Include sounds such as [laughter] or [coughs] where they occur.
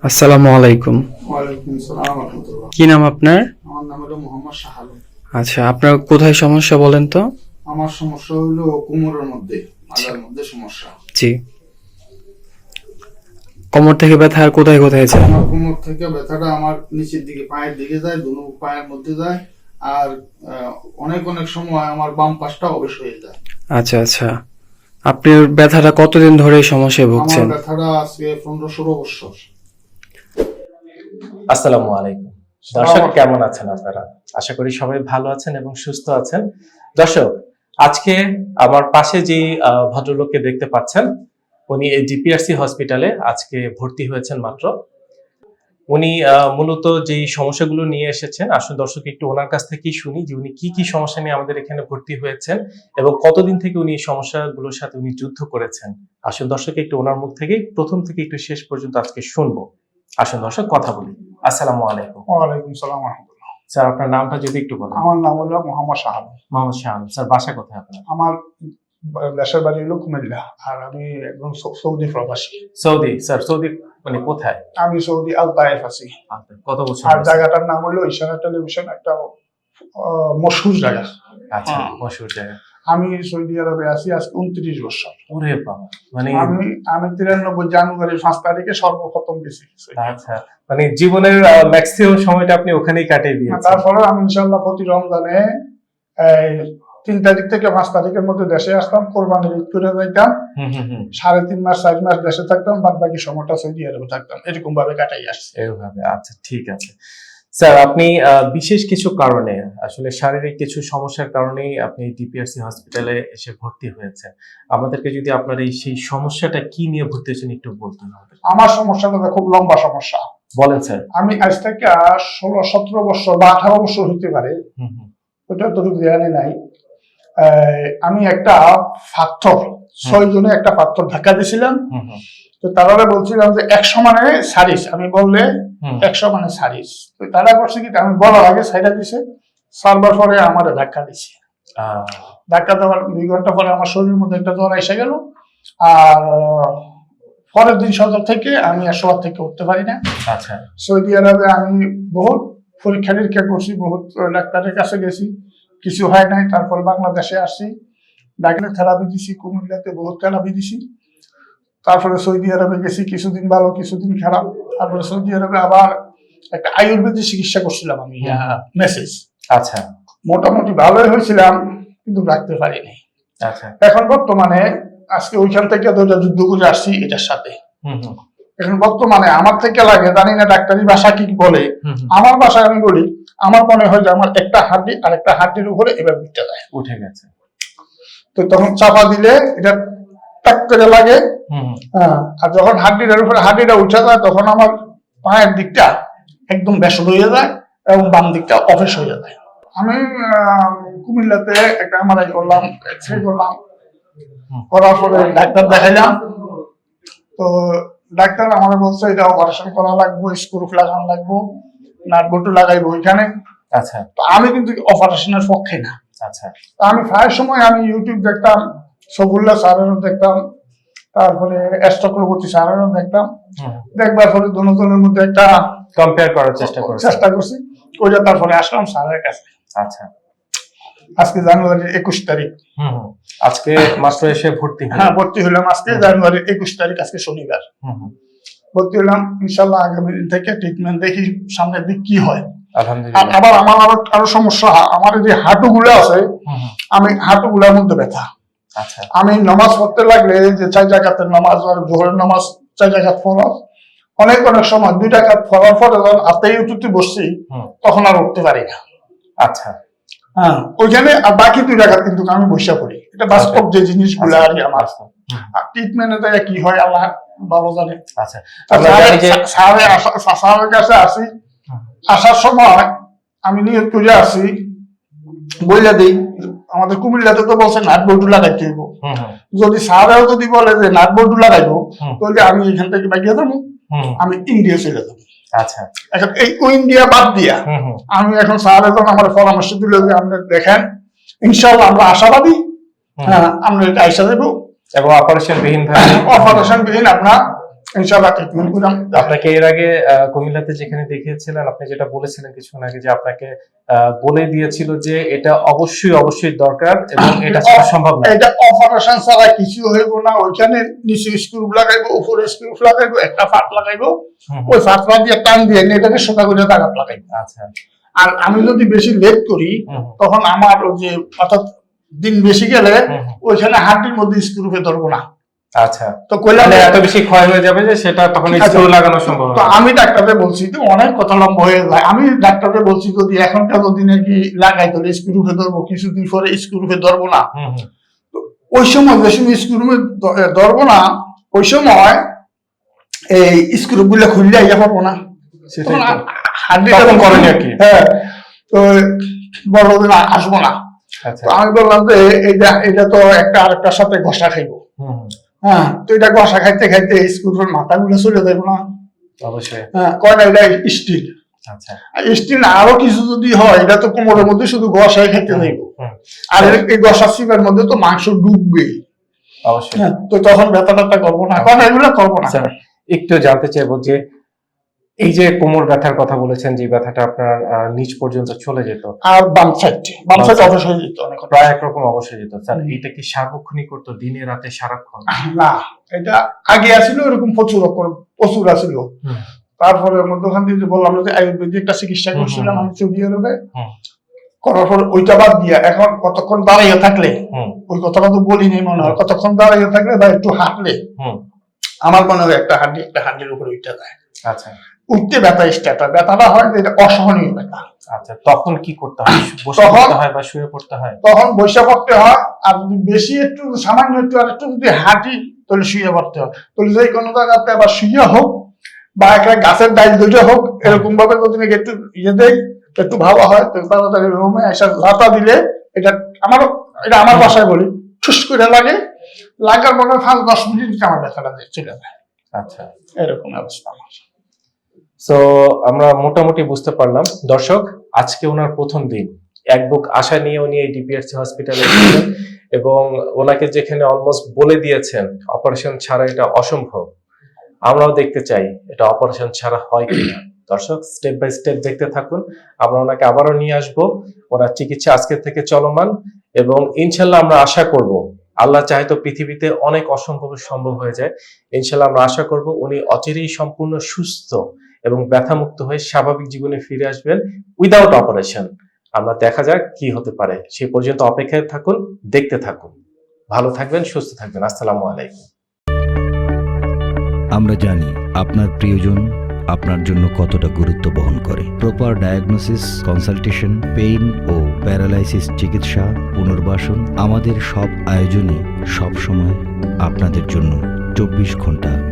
আসসালামু আলাইকুম। কি নাম আপনার? আমার নাম হলো মোহাম্মদ শাহালম আচ্ছা আপনার কোথায় সমস্যা বলেন তো? আমার সমস্যা হলো কোমরের মধ্যে মাজার মধ্যে সমস্যা। জি। কোমর থেকে ব্যথা আর কোথায় কোথায় যায়? আমার কোমর থেকে ব্যথাটা আমার নিচের দিকে পায়ের দিকে যায় দুনো পায়ের মধ্যে যায় আর অনেক অনেক সময় আমার বাম পাশটা অবশ হয়ে যায়। আচ্ছা আচ্ছা। আপনার ব্যথাটা কতদিন ধরে সমস্যায় আমার ব্যথাটা আজকে পনেরো ষোলো বছর। আসসালামু আলাইকুম। দর্শক কেমন আছেন আপনারা? আশা করি সবাই ভালো আছেন এবং সুস্থ আছেন। দর্শক আজকে আমার পাশে যে ভদ্রলোককে দেখতে পাচ্ছেন উনি এই ডিপিআরসি হসপিটালে আজকে ভর্তি হয়েছেন মাত্র। উনি মূলত যে সমস্যাগুলো নিয়ে এসেছেন আসুন দর্শক একটু ওনার কাছ থেকেই শুনি যে উনি কি কি সমস্যা নিয়ে আমাদের এখানে ভর্তি হয়েছেন এবং কতদিন থেকে উনি এই সমস্যাগুলোর সাথে উনি যুদ্ধ করেছেন। আসুন দর্শক একটু ওনার মুখ থেকে প্রথম থেকে একটু শেষ পর্যন্ত আজকে শুনব। আসুন দর্শক কথা বলি। আসসালামু আলাইকুম। ওয়ালাইকুম সালাম রহমতুল্লাহ। স্যার আপনার নামটা যদি একটু বলেন। আমার নাম হলো মোহাম্মদ শাহালম মোহাম্মদ শাহ আলম। স্যার বাসা কোথায় আপনার? আমার দেশের বাড়ি হলো কুমিল্লা আর আমি একদম সৌদি প্রবাসী। সৌদি? স্যার সৌদি মানে কোথায়? আমি সৌদি আল তায়েফ। আছি কত বছর আর জায়গাটার নাম হলো ইশারা টেলিভিশন একটা মশহুর জায়গা। আচ্ছা হ্যাঁ। মশুর জায়গা। আমি সৌদি আরবে আছি আজকে উনত্রিশ বছর। ওরে বাবা মানে আমি আমি তিরানব্বই জানুয়ারি পাঁচ তারিখে সর্বপ্রথম গেছি আচ্ছা মানে জীবনের ম্যাক্সিমাম সময়টা আপনি ওখানেই কাটিয়ে দিয়েছেন। তারপরে আমি ইনশাল্লাহ প্রতি রমজানে তিন তারিখ থেকে পাঁচ তারিখের মধ্যে দেশে আসতাম কোরবানির ঈদ করে যাইতাম। সাড়ে তিন মাস চার মাস দেশে থাকতাম বাদ বাকি সময়টা সৌদি আরবে থাকতাম। এরকম ভাবে কাটাই আসছে। এইভাবে আচ্ছা ঠিক আছে। স্যার আপনি বিশেষ কিছু কারণে আসলে শারীরিক কিছু সমস্যার কারণেই আপনি ডিপিআরসি হসপিটালে এসে ভর্তি হয়েছেন। আমাদেরকে যদি আপনার এই সেই সমস্যাটা কি নিয়ে ভর্তি হয়েছেন একটু বলতেন আমার সমস্যাটা খুব লম্বা সমস্যা। বলেন স্যার। আমি আজ থেকে ষোলো সতেরো বছর বা আঠারো বছর হতে পারে ওটা তো জানি নাই আমি একটা পাথর ছয় জনে একটা পাথর ধাক্কা দিয়েছিলাম। তো তারা বলছিলাম যে একশো মানে সারিস আমি বললে একশো মানে সারিস তো তারা করছে কি আমি বলার আগে সাইডা দিছে সারবার পরে আমার ধাক্কা দিছে। ধাক্কা দেওয়ার দুই ঘণ্টা পরে আমার শরীরের মধ্যে একটা জ্বর এসে গেল। আর পরের দিন সকাল থেকে আমি আর শোয়ার থেকে উঠতে পারি না। আচ্ছা। সৌদি আরবে আমি বহুত পরীক্ষা নিরীক্ষা করছি বহুত ডাক্তারের কাছে গেছি। কিছু হয় নাই তারপর বাংলাদেশে আসছি। ডাক্তার থেরাপি দিছি কুমিল্লাতে বহুত থেরাপি দিছি। তারপরে সৌদি আরবে গেছি কিছুদিন ভালো কিছুদিন খারাপ। তারপরে সৌদি আরবে আবার একটা আয়ুর্বেদিক চিকিৎসা করছিলাম আমি মেসেজ আচ্ছা। মোটামুটি ভালোই হয়েছিলাম কিন্তু রাখতে পারিনি। আচ্ছা। এখন বর্তমানে আজকে ওইখান থেকে দুটা যুদ্ধ করে আসছি এটার সাথে। এখন বর্তমানে আমার থেকে লাগে জানি না ডাক্তারি ভাষা কি বলে। আমার ভাষায় আমি বলি আমার মনে হয় যে আমার একটা হাড্ডি আর একটা হাড্ডির উপরে এবার উঠতে যায়। উঠে গেছে। তো তখন চাপা দিলে এটা টাক করে লাগে। হ্যাঁ, আর যখন হাড্ডিটার উপরে হাড্ডিটা উঠে যায় তখন আমার পায়ের দিকটা একদম বেসল হয়ে যায় এবং বাম দিকটা অফেস হয়ে যায়। আমি কুমিল্লাতে একটা এমআরআই করলাম এক্স রে করলাম করার পরে ডাক্তার দেখাইলাম। তো ডাক্তার আমার বলছে এটা অপারেশন করা লাগবে স্ক্রু লাগানো লাগবো নাট বল্টু লাগাইবো ওইখানে। আচ্ছা। তো আমি কিন্তু অপারেশনের পক্ষে না। আচ্ছা। তা আমি প্রায় সময় আমি ইউটিউব দেখতাম সবুল্লা স্যারেরও দেখতাম তারপরে অ্যাস্ট্রোক্রবর্তী স্যারেরও দেখতাম দেখবার পরে দুজনের মধ্যে একটা কম্পেয়ার করার চেষ্টা করেছেন। চেষ্টা করছি। ওইটা তারপরে আসলাম স্যারের কাছে। আচ্ছা। আজকে জানুয়ারির একুশ তারিখ। আজকে মাস্টার এসে ভর্তি হ্যাঁ ভর্তি হলাম আজকে জানুয়ারির একুশ তারিখ আজকে শনিবার। ভর্তি হলাম ইনশাল্লাহ আগামী দিন থেকে ট্রিটমেন্ট দেখি সামনের দিক কি হয়। আবার আমার আরও আরও সমস্যা আমার যে হাঁটুগুলো আছে হুম হুম। আমি হাঁটুগুলোর মধ্যে ব্যথা। আমি নামাজ পড়তে লাগলে যে চার জায়গাতের নামাজ আর জোহরের নামাজ চার জায়গাত ফরজ অনেক অনেক সময় দুই টাকা ফরার পরে যখন আস্তে উঠতে বসছি তখন আর উঠতে পারি না। আচ্ছা। হ্যাঁ ওইখানে আর বাকি দুই টাকা কিন্তু আমি বসে পড়ি। এটা বাস্তব যে জিনিসগুলো আর আমার। আচ্ছা। আর ট্রিটমেন্টে কি হয় আল্লাহ ভালো জানে। আচ্ছা। স্যারের কাছে আসি। আসার সময় আমি নিয়োগ করে আসি বইলা দিই। আমাদের কুমিল্লাতে তো বলছে নাট বল্টু লাগাইতে হইব। যদি স্যারেও যদি বলে যে নাট বল্টু লাগাইবো তাহলে আমি এখান থেকে হুম হুম। আমি ইন্ডিয়া চলে যাব আচ্ছা এখন এই ইন্ডিয়া বাদ দিয়া। আমি এখন স্যার এখন আমার পরামর্শ দিল যে আপনি দেখেন ইনশাল্লাহ আমরা আশাবাদী। হ্যাঁ আমরা এটা আইসা দেবো এবং অপারেশন বিহীন অপারেশন বিহীন আপনার ইনশাল্লাহ ট্রিটমেন্ট করাম আপনাকে এর আগে কুমিল্লাতে যেখানে দেখিয়েছিলেন আপনি যেটা বলেছিলেন কিছুক্ষণ আগে যে আপনাকে বলে দিয়েছিল যে এটা অবশ্যই অবশ্যই দরকার এবং [coughs] এটা ছাড়া সম্ভব না এটা অপারেশন ছাড়া কিছু হইব না ওইখানে নিচে স্ক্রু লাগাইবো উপরে স্ক্রু লাগাইবো একটা ফাট লাগাইবো ওই ফাটটা দিয়ে টান দিয়ে এটাকে সোজা করে দাগাত লাগাইবো। আচ্ছা। আর আমি যদি বেশি লেট করি তখন আমার ওই যে অর্থাৎ দিন বেশি গেলে ওইখানে হাড্ডির মধ্যে স্ক্রুপে ধরবো না। আচ্ছা। তো কইলাম মানে এত বেশি ক্ষয় হয়ে যাবে যে সেটা তখন আচ্ছা। স্ক্রু লাগানো সম্ভব তো আমি ডাক্তারকে বলছি তো অনেক কথা লম্বা হয়ে যায়। আমি ডাক্তারকে বলছি যদি এখনকার যদি নাকি লাগাই তাহলে স্ক্রুপে ধরবো। কিছুদিন পরে স্ক্রুপে ধরবো না। ওই সময় যে সময় স্ক্রুপে ধরবো না ওই সময় এই স্ক্রু গুলো খুললে পারব না। সেটাই তখন তো। হাড্ডিটা তখন করণীয় কি? হ্যাঁ তো বড়দিন আসব না। আচ্ছা। আমি বললাম যে এটা এটা তো একটা আরেকটার সাথে ঘষা খাইবো। হ্যাঁ। তো এটা কষা খাইতে খাইতে মাথা মাথাগুলো চলে যাব না। অবশ্যই। হ্যাঁ কয় এটা স্টিল আচ্ছা। স্টিল আরও কিছু যদি হয় এটা তো কোমরের মধ্যে শুধু যাইব। আর এই মধ্যে তো মাংস ডুববে অবশ্যই। হ্যাঁ, তো তখন ব্যথা ট্যাথা করব না এগুলো করব না। আচ্ছা একটু জানতে চাইব যে এই যে কোমর ব্যথার কথা বলেছেন যে ব্যথাটা আপনার নিচ পর্যন্ত চলে যেত। আর বাম সাইড বাম সাইড side। অবশ্যই যেত অনেক। প্রায় একরকম অবশ্যই যেত। স্যার এটা কি সার্বক্ষণিক করতো দিনে রাতে সারাক্ষণ? না এটা আগে আসিল এরকম প্রচুর প্রচুর আসিল তারপরে মধ্যখান থেকে যে বললাম যে আয়ুর্বেদিক একটা চিকিৎসা করছিলাম আমি সৌদি আরবে। করার পর ওইটা বাদ দিয়া এখন কতক্ষণ দাঁড়িয়ে থাকলে? ওই কথাটা তো বলিনি মনে হয় কতক্ষণ দাঁড়িয়ে থাকলে বা একটু হাঁটলে? আমার মনে হয় একটা হাড্ডি একটা হাড্ডির উপরে উঠতে যায়। আচ্ছা। উঠতে ব্যথা স্টার্ট হয় ব্যথাটা হয় যে এটা অসহনীয় ব্যথা। আচ্ছা তখন কি করতে হয়? বসে পড়তে হয় বা শুয়ে পড়তে হয়? তখন বৈশা পড়তে হয় আর বেশি একটু সামান্য একটু আর একটু যদি হাঁটি তাহলে শুয়ে পড়তে হয়। তাহলে যে কোনো জায়গাতে আবার শুয়ে হোক বা একটা গাছের ডাইল ধরে হোক এরকম ভাবে যদি একটু ইয়ে দেয় একটু ভালো হয় তাড়াতাড়ি রুমে এসে লাতা দিলে এটা আমার এটা আমার বাসায় বলি ঠুস করে লাগে লাগার পরে পাঁচ দশ মিনিট আমার ব্যথাটা চলে যায়। আচ্ছা। এরকম অবস্থা আমার। তো আমরা মোটামুটি বুঝতে পারলাম। দর্শক, আজকে ওনার প্রথম দিন। এক বুক আশা নিয়ে উনি এই ডিপিআরসি হসপিটালে এবং ওনাকে যেখানে অলমোস্ট বলে দিয়েছেন অপারেশন ছাড়া এটা অসম্ভব। আমরাও দেখতে চাই, এটা অপারেশন ছাড়া হয় কিনা। দর্শক স্টেপ বাই স্টেপ দেখতে থাকুন। আমরা ওনাকে আবারও নিয়ে আসব। ওনার চিকিৎসা আজকের থেকে চলমান এবং ইনশাল্লাহ আমরা আশা করব, আল্লাহ চাহে তো পৃথিবীতে অনেক অসম্ভব সম্ভব হয়ে যায়। ইনশাল্লাহ আমরা আশা করব উনি অচিরেই সম্পূর্ণ সুস্থ এবং ব্যথামুক্ত হয়ে স্বাভাবিক জীবনে ফিরে আসবেন উইদাউট অপারেশন আমরা দেখা যাক কি হতে পারে। সে পর্যন্ত অপেক্ষায় থাকুন, দেখতে থাকুন। ভালো থাকবেন, সুস্থ থাকবেন। আসসালামু আলাইকুম। আমরা জানি আপনার প্রিয়জন আপনার জন্য কতটা গুরুত্ব বহন করে। প্রপার ডায়াগনোসিস কনসালটেশন পেইন ও প্যারালাইসিস চিকিৎসা, পুনর্বাসন আমাদের সব আয়োজনই সব সময় আপনাদের জন্য চব্বিশ ঘণ্টা